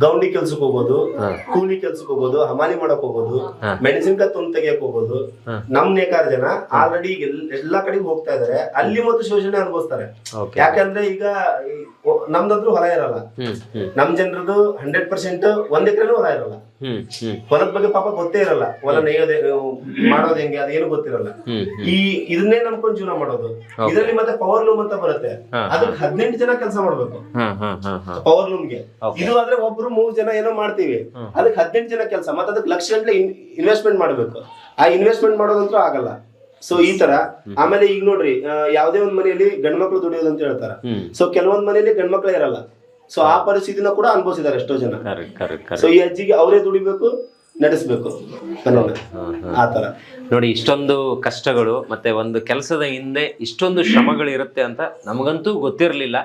ಗೌಂಡಿ ಕೆಲ್ಸಕ್ಕೆ ಹೋಗೋದು ಕೂಲಿ ಕೆಲ್ಸಕ್ಕೆ ಹೋಗೋದು ಹಮಾಲಿ ಮಾಡಕ್ ಹೋಗೋದು ಮೆಡಿಸಿನ್ ಮೆಣಸಿನ್ಕಾಯಿ ತುಂಡು ತೆಗಿಯಕ್ ಹೋಗೋದು. ನಮ್ ನೇಕಾರ ಜನ ಆಲ್ರೆಡಿ ಎಲ್ಲಾ ಕಡೆ ಹೋಗ್ತಾ ಇದಾರೆ. ಅಲ್ಲಿ ಮತ್ತು ಶೋಷಣೆ ಅನುಭವಿಸ್ತಾರೆ. ಯಾಕಂದ್ರೆ ಈಗ ನಮ್ದಂದ್ರು ಹೊಲ ಇರಲ್ಲ. ನಮ್ ಜನರದು ಹಂಡ್ರೆಡ್ ಪರ್ಸೆಂಟ್ ಒಂದ್ ಎಕರೆನೂ ಹೊಲ ಇರಲ್ಲ. ಹೊಲದ ಬಗ್ಗೆ ಪಾಪ ಗೊತ್ತೇ ಇರಲ್ಲ. ಹೊಲ ನೇಯೋದೆ ಮಾಡೋದು ಹೆಂಗೆ ಅದೇನು ಗೊತ್ತಿರಲ್ಲ. ಈ ಇದನ್ನೇ ನಂಬ್ಕೊಂಡು ಜೀವನ ಮಾಡೋದು. ಇದರಲ್ಲಿ ಮತ್ತೆ ಪವರ್ ಲೂಮ್ ಅಂತ ಬರುತ್ತೆ. ಅದಕ್ಕೆ ಹದಿನೆಂಟು ಜನ ಕೆಲಸ ಮಾಡ್ಬೇಕು. ಪವರ್ ಲೂಮ್ಗೆ ಇದು ಆದ್ರೆ ಒಬ್ರು ಮೂರ್ ಜನ ಏನೋ ಮಾಡ್ತೀವಿ. ಅದಕ್ಕೆ ಹದಿನೆಂಟು ಜನ ಕೆಲಸ ಮತ್ತೆ ಅದಕ್ಕೆ ಲಕ್ಷ ಗಂಟೆ ಇನ್ವೆಸ್ಟ್ಮೆಂಟ್ ಮಾಡ್ಬೇಕು. ಆ ಇನ್ವೆಸ್ಟ್ಮೆಂಟ್ ಮಾಡೋದಂತೂ ಆಗಲ್ಲ. ಸೊ ಈ ತರ. ಆಮೇಲೆ ಈಗ ನೋಡ್ರಿ ಯಾವದೇ ಒಂದ್ ಮನೆಯಲ್ಲಿ ಗಂಡ್ಮಕ್ಳು ದುಡಿಯೋದು ಅಂತ ಹೇಳ್ತಾರ. ಸೊ ಕೆಲವೊಂದ್ ಮನೆಯಲ್ಲಿ ಗಂಡ್ಮಕ್ಳೇ ಇರಲ್ಲ. ಸೊ ಆ ಪರಿಸ್ಥಿತಿನ ಕೂಡ ಅನುಭವಿಸಿದಾರೆ ಎಷ್ಟೋ ಜನ. ಸೊ ಈ ಅಜ್ಜಿಗೆ ಅವರೇ ದುಡಿಬೇಕು ನಡೆಸ್ಬೇಕು. ಆತರ ಆ ತರ. ನೋಡಿ ಇಷ್ಟೊಂದು ಕಷ್ಟಗಳು ಮತ್ತೆ ಒಂದು ಕೆಲಸದ ಹಿಂದೆ ಇಷ್ಟೊಂದು ಶ್ರಮಗಳು ಇರುತ್ತೆ ಅಂತ ನಮಗಂತೂ ಗೊತ್ತಿರಲಿಲ್ಲ.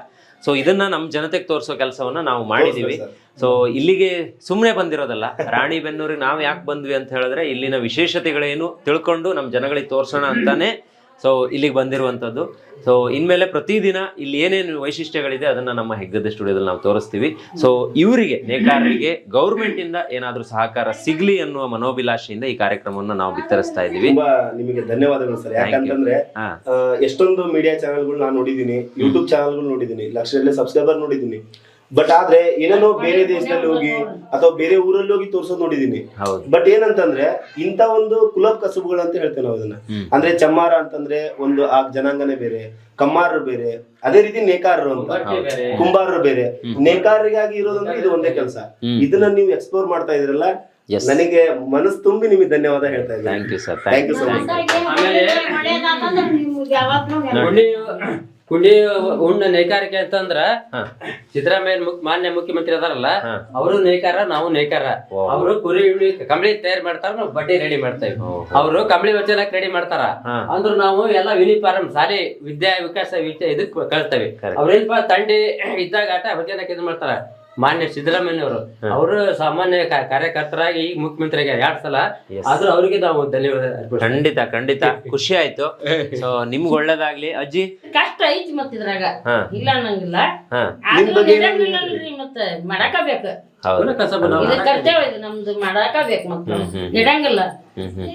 ಸೊ ಇದನ್ನ ನಮ್ಮ ಜನತೆಗೆ ತೋರಿಸೋ ಕೆಲಸವನ್ನ ನಾವು ಮಾಡಿದೀವಿ. ಸೊ ಇಲ್ಲಿಗೆ ಸುಮ್ಮನೆ ಬಂದಿರೋದಲ್ಲ ರಾಣಿ ಬೆನ್ನೂರಿಗೆ ನಾವು ಯಾಕೆ ಬಂದ್ವಿ ಅಂತ ಹೇಳಿದ್ರೆ ಇಲ್ಲಿನ ವಿಶೇಷತೆಗಳೇನು ತಿಳ್ಕೊಂಡು ನಮ್ಮ ಜನಗಳಿಗೆ ತೋರಿಸೋಣ ಅಂತಾನೆ ಸೊ ಇಲ್ಲಿಗೆ ಬಂದಿರುವಂಥದ್ದು. ಸೊ ಇನ್ಮೇಲೆ ಪ್ರತಿದಿನ ಇಲ್ಲಿ ಏನೇನು ವೈಶಿಷ್ಟ್ಯಗಳಿದೆ ಅದನ್ನ ನಮ್ಮ ಹೆಗ್ಗದ ಸ್ಟುಡಿಯೋದಲ್ಲಿ ನಾವು ತೋರಿಸ್ತೀವಿ. ಸೊ ಇವರಿಗೆ ನೇಕಾರರಿಗೆ ಗೌರ್ಮೆಂಟಿಂದ ಇಂದ ಏನಾದ್ರೂ ಸಹಕಾರ ಸಿಗಲಿ ಅನ್ನುವ ಮನೋಭಿಲಾಷೆಯಿಂದ ಈ ಕಾರ್ಯಕ್ರಮವನ್ನು ನಾವು ಬಿತ್ತರಿಸ್ತಾ ಇದ್ದೀವಿ. ನಿಮಗೆ ಧನ್ಯವಾದಗಳು ಸರ್. ಯಾಕಂತಂದ್ರೆ ಎಷ್ಟೊಂದು ಮೀಡಿಯಾ ಚಾನೆಲ್ಗಳು ನಾನು ನೋಡಿದ್ದೀನಿ ಯೂಟ್ಯೂಬ್ ಚಾನೆಲ್ಗಳು ನೋಡಿದ್ದೀನಿ ಲಕ್ಷದಲ್ಲಿ ಸಬ್ಸ್ಕ್ರೈಬರ್ ನೋಡಿದೀನಿ ಬಟ್ ಆದ್ರೆ ಏನೇನೋ ಬೇರೆ ದೇಶದಲ್ಲಿ ಹೋಗಿ ಅಥವಾ ಬೇರೆ ಊರಲ್ಲಿ ಹೋಗಿ ತೋರ್ಸೋದ್ ನೋಡಿದೀನಿ. ಹೌದು. ಬಟ್ ಏನಂತಂದ್ರೆ ಇಂತ ಒಂದು ಕುಲಬ್ ಕಸುಬುಗಳು ಅಂತ ಹೇಳ್ತೇವೆ ನಾವು ಅದನ್ನ ಅಂದ್ರೆ ಚಮ್ಮಾರ ಅಂತಂದ್ರೆ ಒಂದು ಆ ಜನಾಂಗನೇ ಬೇರೆ ಕಮ್ಮಾರರು ಬೇರೆ ಅದೇ ರೀತಿ ನೇಕಾರರು ಅಂತ. ಕುಂಬಾರರು ಬೇರೆ. ನೇಕಾರರಿಗಾಗಿ ಇರೋದಂದ್ರೆ ಇದು ಒಂದೇ ಕೆಲಸ. ಇದನ್ನ ನೀವು ಎಕ್ಸ್ಪ್ಲೋರ್ ಮಾಡ್ತಾ ಇದ್ರಲ್ಲ ನನಗೆ ಮನಸ್ಸು ತುಂಬಿ ನಿಮಗೆ ಧನ್ಯವಾದ ಹೇಳ್ತಾ ಇದ್ದೀನಿ. Thank you sir thank you so much ಆಮೇಲೆ ಕುಂಡಿ ಉಣ್ಣ ನೇಕಾರಿಕೆ ಅಂತಂದ್ರ. ಸಿದ್ದರಾಮಯ್ಯ ಮಾನ್ಯ ಮುಖ್ಯಮಂತ್ರಿ ಅದಾರಲ್ಲ. ಅವರು ನೇಕಾರ ನಾವು ನೇಕಾರ. ಅವರು ಕುರಿ ಉಣ್ಣಿ ಕಂಬಳಿ ತಯಾರು ಮಾಡ್ತಾರ ನಾವು ಬಡ್ಡಿ ರೆಡಿ ಮಾಡ್ತೇವೆ. ಅವರು ಕಂಬಳಿ ವಚನ ರೆಡಿ ಮಾಡ್ತಾರ. ಅಂದ್ರ ನಾವು ಎಲ್ಲ ಯೂನಿಫಾರ್ಮ್ ಶಾಲೆ ವಿದ್ಯಾ ವಿಕಾಸ ಇದಕ್ ಕಳ್ತೇವೆ ಅವ್ರೇನ್ಪಾ ತಂಡಿ ಇದ್ದಾಗ ಆಟ ವಚನಕ್ಕೆ ಇದು ಮಾಡ್ತಾರ ಮಾನ್ಯ ಸಿದ್ದರಾಮಯ್ಯ ಅವರು ಅವರು ಸಾಮಾನ್ಯ ಕಾ- ಕಾರ್ಯಕರ್ತರಾಗಿ ಈಗ ಮುಖ್ಯಮಂತ್ರಿ ಎರಡ್ ಸಲ. ಆದ್ರೂ ಅವರಿಗೆ ನಾವು ಧನ್ಯವಾದ ಅರ್ಪಿಸ್ತೀವಿ. ಖಂಡಿತ ಖಂಡಿತ. ಖುಷಿ ಆಯ್ತು. ಸೊ ನಿಮ್ಗೆ ಒಳ್ಳೇದಾಗ್ಲಿ. ಅಜ್ಜಿ? ಕಷ್ಟ ಐತಿ ಮತ್ತ ಇದ್ರಾಗ. ಹಾ. ಇಲ್ಲ ಅನ್ನಂಗಿಲ್ಲ. ಮತ್ತೆ ಆದ್ರೂ ಬಗ್ಗೆ ನಾವು ಇದು ಇದು ನಮ್ದು ಮಾಡಾಕ ಬೇಕ್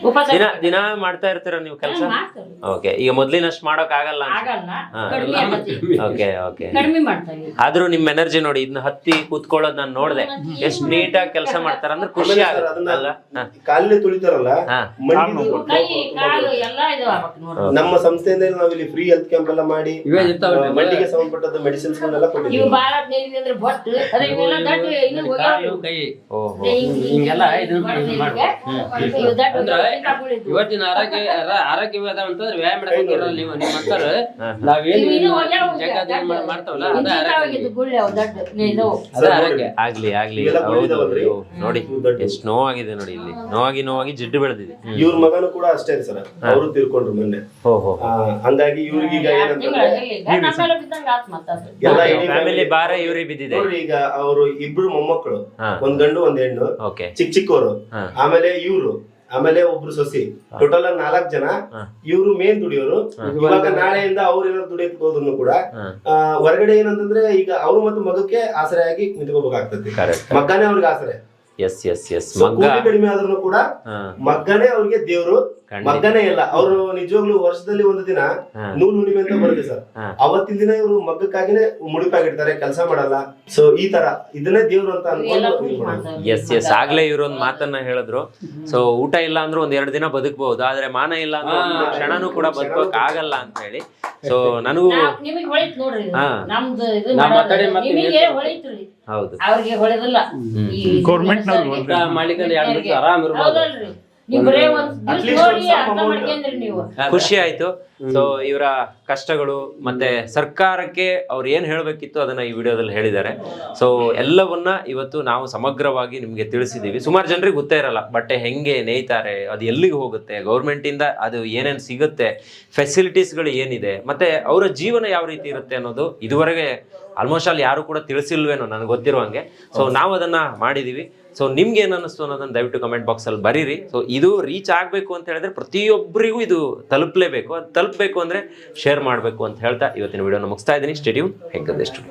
ಉಪವಾಸ ದಿನ ದಿನ ಮಾಡ್ತಾ ಇರ್ತೀರ ನೀವು ಕೆಲಸ? ಮಾಡ್ತೇವೆ ಓಕೆ ಈಗ ಮೊದ್ಲಿನಷ್ಟು ಮಾಡೋಕ್ ಆಗಲ್ಲ ಆಗಲ್ಲ. ಕಡಿಮೆ ಆಗತಿ ಓಕೆ ಓಕೆ ಕಡಿಮೆ ಮಾಡ್ತೇವೆ ಆದ್ರೂ ನಿಮ್ ಎನರ್ಜಿ ನೋಡಿ ಇದನ್ನ ಹತ್ತಿ ಕೂತ್ಕೊಳ್ಳೋದ್ ನಾನು ನೋಡ್ದೆ. ಎಷ್ಟ್ ನೀಟಾಗಿ ಕೆಲಸ ಮಾಡ್ತಾರ ಅಂದ್ರೆ ಖುಷಿ ಆಗುತ್ತೆ ಅದನ್ನ ಅಲ್ಲ ಹಾ. ಕಾಲಿನ ತುಳಿತಾರಲ್ಲ ಹಾ. ಮಂಡಿದು ಕೈ ಕಾಲು ಎಲ್ಲಾ ಇದು ಆಗ್ಬೇಕು ನೋಡ್ರಿ ನಮ್ಮ ಸಂಸ್ಥೆಯಿಂದ ನಾವು ಇಲ್ಲಿ ಫ್ರೀ ಹೆಲ್ತ್ ಕ್ಯಾಂಪ್ ಎಲ್ಲ ಮಾಡಿ ಮಣ್ಣಿಗೆ ಇರ್ತಾವ್ರಿ. ಆ, ಮಂಡಿಗೆ ಸಂಬಂಧಪಟ್ಟದ್ದು ಮೆಡಿಸಿನ್ಸ್ ಇವು ಕೊಟ್ಟಿದ್ದೀವಿ. ಬಾಳ ನೇವಿ ಅಂದ್ರೆ ಬೊಟ್ಟು ಅದೇ ಇವೆಲ್ಲ ದಡ್ಡ ಇನ್ನು ಕಾಲು ಕೈ. ಹಿಂಗೆಲ್ಲ ಇದು ಇವತ್ತಿನ ಆರೋಗ್ಯ ಆರೋಗ್ಯ ಅದಾವ ಅಂತಂದ್ರೆ ವ್ಯಾಯಾಮ ಮಾಡ್ಕೊಂಡಿರಲ್ಲ ನೀವು ನಿಮ್ಮ ಮಕ್ಕಳು. ನಾವೇನು ಮಾಡ್ತಾವಲ್ಲ ಅದ ಆರೋಗ್ಯ ಅದ ಆರೋಗ್ಯ. ಆಗ್ಲಿ ಆಗ್ಲಿ. ನೋಡಿ ಎಷ್ಟು ನೋವಾಗಿದೆ ನೋಡಿ ಇಲ್ಲಿ. ನೋವಾಗಿ ನೋವಾಗಿ ಜಿಡ್ಡು ಬೆಳೆದಿದೆ. ಇವ್ರ ಮಗನು ಕೂಡ ಅಷ್ಟೇ ಸರ್. ಅವರು ತೀರ್ಕೊಂಡ್ರು ಮೊನ್ನೆ. ಹಂಗಾಗಿ ಇವ್ರಿಗೀಗ ಏನಂತಂದ್ರೆ ಫ್ಯಾಮಿಲಿ ಭಾರ ಇವ್ರಿಗೆ ಬಿದ್ದಿದೆ. ಈಗ ಅವರು ಇಬ್ರು ಮೊಮ್ಮಕ್ಕಳು. ಹಾ. ಒಂದ್ ಗಂಡು ಒಂದ್ ಹೆಣ್ಣು. ಓಕೆ. ಚಿಕ್ಕ ಚಿಕ್ಕವರು ಆಮೇಲೆ ಇವ್ರು. ಆಮೇಲೆ ಒಬ್ರು ಸೊಸಿ. ಟೋಟಲ್ ಆಗಿ ನಾಲ್ಕ್ ಜನ. ಇವ್ರು ಮೇನ್ ದುಡಿಯೋರು. ಇವಾಗ ನಾಳೆಯಿಂದ ಅವ್ರು ಏನಾದ್ರು ದುಡಿಯಕ್ ಹೋದ್ರು ಕೂಡ ಹೊರಗಡೆ ಏನಂತಂದ್ರೆ ಈಗ ಅವ್ರು ಮತ್ತು ಮಗಕ್ಕೆ ಆಸರೆಯಾಗಿ ನಿಂತ್ಕೋಬೇಕಾಗ್ತದೆ. ಕರೆಕ್ಟ್ ಮಗ್ಗನೇ ಅವ್ರಿಗೆ ಆಸರೆ. ಎಸ್ ಎಸ್ ಎಸ್ ಮಗ್ಗ ಕಡಿಮೆ ಆದ್ರೂ ಕೂಡ ಮಗ್ಗನೇ ಅವ್ರಿಗೆ ದೇವ್ರು. ಮಗ್ಗನೇ ಇಲ್ಲ. ಅವರು ನಿಜವಾಗ್ಲೂ ವರ್ಷದಲ್ಲಿ ಒಂದು ದಿನ ನೂಲ್ ಹುಣ್ಣಿಮೆ ಅಂತ ಬರುತ್ತೆ ಸರ್. ಅವತ್ತಿನ ದಿನ ಇವರು ಮಗ್ಗಕ್ಕಾಗಿನೇ ಮುಡಿಪಾಗಿರ್ತಾರೆ ಕೆಲಸ ಮಾಡಲ್ಲ. ಸೊ ಈ ತರ ಇದನ್ನೇ ದೇವ್ರು ಅಂತ ಅನ್ಕೊಂಡು ಎಸ್ ಎಸ್ ಆಗ್ಲೇ ಇವ್ರೊಂದ್ ಮಾತನ್ನ ಹೇಳಿದ್ರು. ಸೊ ಊಟ ಇಲ್ಲ ಅಂದ್ರೆ ಒಂದ್ ಎರಡು ದಿನ ಬದುಕಬಹುದು ಆದ್ರೆ ಮಾನ ಇಲ್ಲ ಅಂದ್ರೆ ಒಂದು ಕ್ಷಣನೂ ಕೂಡ ಬದುಕೋಕ್ ಆಗಲ್ಲ ಅಂತ ಹೇಳಿ. ಸೊ ನನಗೂ ಹೌದು. ಅವ್ರಿಗೆ ಹೊಳೆದಿಲ್ಲ ಗೌರ್ಮೆಂಟ್ ಆರಾಮ್ ಇರ್ಬೋದು. ಹೌದಲ್ರಿ. ನೀವು ಬರೇ ಒಂದ್ At ದಿವ್ಸ ನೋಡಿ ಒಂದ್ ಸ್ವಲ್ಪ amount. ಮಾಡ್ಕೊಂಡ್ರಿ ನೀವು. ಖುಷಿ ಆಯ್ತು. ಸೊ ಇವರ ಕಷ್ಟಗಳು ಮತ್ತೆ ಸರ್ಕಾರಕ್ಕೆ ಅವ್ರು ಏನ್ ಹೇಳ್ಬೇಕಿತ್ತು ಅದನ್ನ ಈ ವಿಡಿಯೋದಲ್ಲಿ ಹೇಳಿದ್ದಾರೆ. ಸೊ ಎಲ್ಲವನ್ನ ಇವತ್ತು ನಾವು ಸಮಗ್ರವಾಗಿ ನಿಮ್ಗೆ ತಿಳಿಸಿದೀವಿ. ಸುಮಾರು ಜನರಿಗೆ ಗೊತ್ತೇ ಇರಲ್ಲ ಬಟ್ಟೆ ಹೆಂಗೆ ನೇಯ್ತಾರೆ ಅದು ಎಲ್ಲಿಗೆ ಹೋಗುತ್ತೆ ಗೌರ್ಮೆಂಟ್ ಇಂದ ಅದು ಏನೇನ್ ಸಿಗುತ್ತೆ ಫೆಸಿಲಿಟೀಸ್ಗಳು ಏನಿದೆ ಮತ್ತೆ ಅವರ ಜೀವನ ಯಾವ ರೀತಿ ಇರುತ್ತೆ ಅನ್ನೋದು ಇದುವರೆಗೆ ಆಲ್ಮೋಸ್ಟ್ ಅಲ್ಲಿ ಯಾರು ಕೂಡ ತಿಳಿಸಿಲ್ವೇನೋ ನನಗೆ ಗೊತ್ತಿರುವಂಗೆ. ಸೊ ನಾವು ಅದನ್ನ ಮಾಡಿದೀವಿ. ಸೊ ನಿಮ್ಗೆ ಏನ್ ಅನ್ನಿಸ್ತು ಅನ್ನೋದನ್ನ ದಯವಿಟ್ಟು ಕಮೆಂಟ್ ಬಾಕ್ಸ್ ಅಲ್ಲಿ ಬರೀರಿ. ಸೊ ಇದು ರೀಚ್ ಆಗಬೇಕು ಅಂತ ಹೇಳಿದ್ರೆ ಪ್ರತಿಯೊಬ್ಬರಿಗೂ ಇದು ತಲುಪಲೇಬೇಕು. ಅದು ತಲುಪಬೇಕು ಅಂದ್ರೆ ಶೇರ್ ಮಾಡಬೇಕು ಅಂತ ಹೇಳ್ತಾ ಇವತ್ತಿನ ವಿಡಿಯೋನ ಮುಗಿಸ್ತಾ ಇದ್ದೀನಿ. ಸ್ಟೇಡಿಯಂ ಹೆಗ್ಗದೆಷ್ಟು